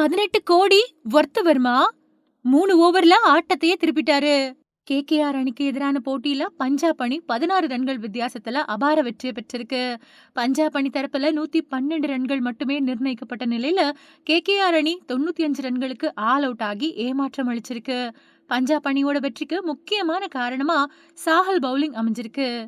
பதினெட்டு கோடி ஒர்த்தவர்மா மூணு ஓவர்ல ஆட்டத்தையே திருப்பிட்டாரு. கேகேஆர் அணிக்கு எதிரான போட்டியில பஞ்சாப் அணி பதினாறு ரன்கள் வித்தியாசத்துல அபார வெற்றியை பெற்றிருக்கு. பஞ்சாப் அணி தரப்புல நூத்தி பன்னெண்டு ரன்கள் மட்டுமே நிர்ணயிக்கப்பட்ட நிலையில கேகேஆர் அணி தொண்ணூத்தி அஞ்சு ரன்களுக்கு ஆல் அவுட் ஆகி ஏமாற்றம் அளிச்சிருக்கு. பஞ்சாப் அணியோட வெற்றிக்கு முக்கியமான காரணமா சாஹல் பவுலிங் அமைஞ்சிருக்கு.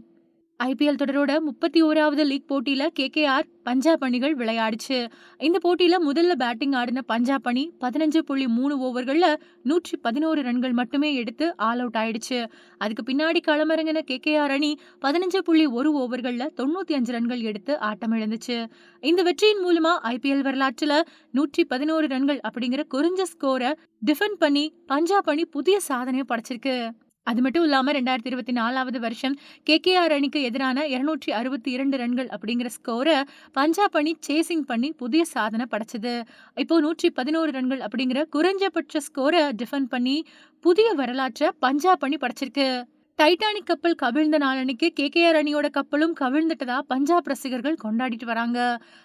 ஐபிஎல் தொடரோட முப்பத்தி ஓராவது லீக் போட்டியில கேகேஆர் பஞ்சாப் அணிகள் விளையாடுச்சு. இந்த போட்டியில முதல்ல பேட்டிங் ஆடின பஞ்சாப் அணி பதினஞ்சு புள்ளி மூணு ஓவர்கள்ல நூற்றி பதினோரு ரன்கள் மட்டுமே எடுத்து ஆல் அவுட் ஆயிடுச்சு. அதுக்கு பின்னாடி களமிறங்கின கேகேஆர் அணி பதினஞ்சு புள்ளி ஒரு ஓவர்கள்ல தொண்ணூத்தி அஞ்சு ரன்கள் எடுத்து ஆட்டம் இழந்துச்சு இந்த வெற்றியின் மூலமா ஐபிஎல் வரலாற்றுல நூற்றி பதினோரு ரன்கள் அப்படிங்கிற குறைஞ்ச ஸ்கோரை டிஃபெண்ட் பண்ணி பஞ்சாப் அணி புதிய சாதனையை படைச்சிருக்கு. அது மட்டும் இல்லாம ரெண்டாயிரத்தி இருபத்தி நாலாவது வருஷம் கேகேஆர் அணிக்கு எதிரான இருநூற்றி அறுபத்தி இரண்டு ரன்கள் அப்படிங்கிற ஸ்கோரை பஞ்சாப் அணி சேசிங் பண்ணி புதிய சாதனை படைச்சது. இப்போ நூற்றி பதினோரு ரன்கள் அப்படிங்கிற குறைஞ்சபட்ச ஸ்கோரை டிஃபெண்ட் பண்ணி புதிய வரலாற்றை பஞ்சாப் அணி படைச்சிருக்கு. டைட்டானிக் கப்பல் கவிழ்ந்த நாளன்னைக்கு கேகேஆர் அணியோட கப்பலும் கவிழ்ந்துட்டதா பஞ்சாப் ரசிகர்கள் கொண்டாடிட்டு வராங்க.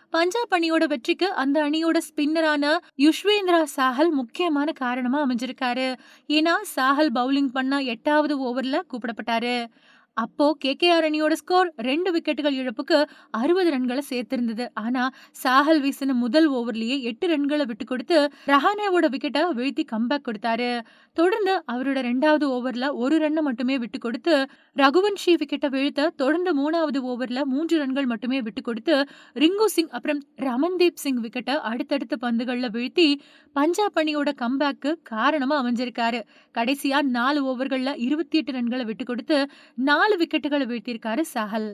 பஞ்சாப் அணியோட வெற்றிக்கு அந்த அணியோட ஸ்பின்னரான யுஷ்வேந்திரா சாஹல் முக்கியமான காரணமா அமைஞ்சிருக்காரு. ஏன்னா சாஹல் பவுலிங் பண்ண எட்டாவது ஓவர்ல கூப்பிடப்பட்டாரு. அப்போ கேகேஆர் அணியோட ஸ்கோர் ரெண்டு விக்கெட்டுகள் இழப்புக்கு அறுபது ரன்களை சேர்த்திருந்தது. ஆனா சாஹல் வீசின முதல் ஓவர்லயே எட்டு ரன்களை விட்டு கொடுத்து ரஹானேவோட விக்கெட்டை வீழ்த்தி கம்பேக் கொடுத்தாரு. தொடர்ந்து அவரோட ரெண்டாவது ஓவர்ல ஒரு ரன்னை மட்டுமே விட்டு கொடுத்து ரகுவன்ஷி விக்கெட்டை வீழ்த்த தொடர்ந்து மூணாவது ஓவர்ல மூன்று ரன்கள் மட்டுமே விட்டு கொடுத்து ரிங்கு சிங் அப்புறம் ரமன்தீப் சிங் விக்கெட்டை அடுத்தடுத்த பந்துகள்ல வீழ்த்தி பஞ்சாப் அணியோட கம்பேக்கு காரணமா அமைஞ்சிருக்காரு. கடைசியா நாலு ஓவர்கள்ல இருபத்தி எட்டு ரன்களை விட்டு கொடுத்து நாலு விக்கெட்டுகளை வீழ்த்தியிருக்காரு சாஹல்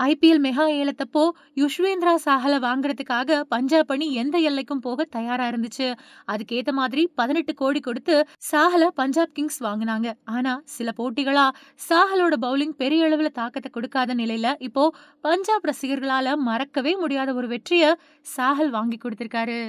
ஐபிஎல் மெகா ஏலத்தப்போ யுஷ்வேந்திரா சாஹலை வாங்குறதுக்காக பஞ்சாப் அணி எந்த எல்லைக்கும் போக தயாரா இருந்துச்சு. அதுக்கேத்த மாதிரி பதினெட்டு கோடி கொடுத்து சாஹலை பஞ்சாப் கிங்ஸ் வாங்கினாங்க. ஆனா சில போட்டிகளா சாஹலோட பவுலிங் பெரிய அளவுல தாக்கத்தை கொடுக்காத நிலையில இப்போ பஞ்சாப் ரசிகர்களால மறக்கவே முடியாத ஒரு வெற்றிய சாஹல் வாங்கி கொடுத்திருக்காரு.